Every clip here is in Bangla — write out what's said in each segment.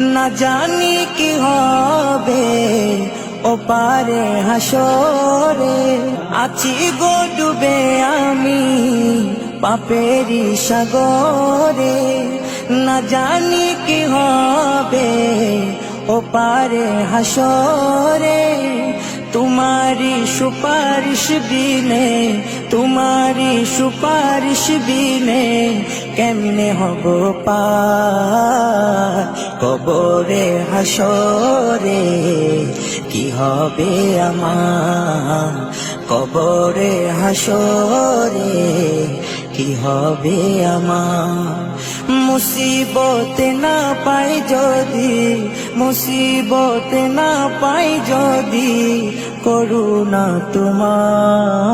না জানি কি হবে, ও পারে হাসরে। আছি গো ডুবে আমি পাপেরি সাগরে। না জানি কি হবে, ও পারে হাসরে। তোমারি সুপারিশ দিনে তোমারি সুপারিশ বিনে কেমনে হব পার? কবরে, হাসরে কি হবে আমার? কবরে, হাসরে কি হবে আমার? মুসিবত না পাই যদি, মুসিবত না পাই যদি করুণা তোমার।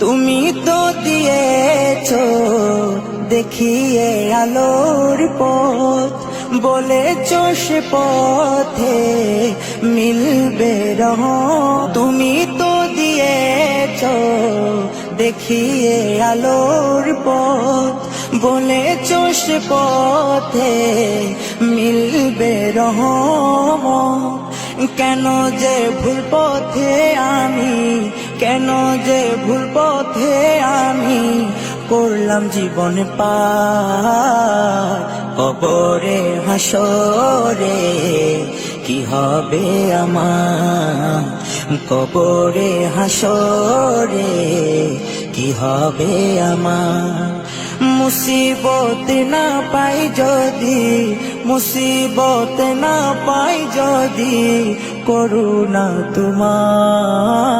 তুমি তো দিয়েছ, দেখিয়ে আলোর পথ। বলেছ সে পথে মিলবে রহ। তুমি তো দিয়েছ, দেখিয়ে আলোর পথ। বলেছ সে পথে মিলবে রহ। কেন যে ভুল পথে আমি কেন যে ভুল পথে আমি করলাম জীবন পার? কবরে, হাসরে, কি হবে আমার? কবরে, হাসরে, কি হবে আমার? মুসিবত না পাই যদি, মুসিবত না পাই যদি করুণা তোমার।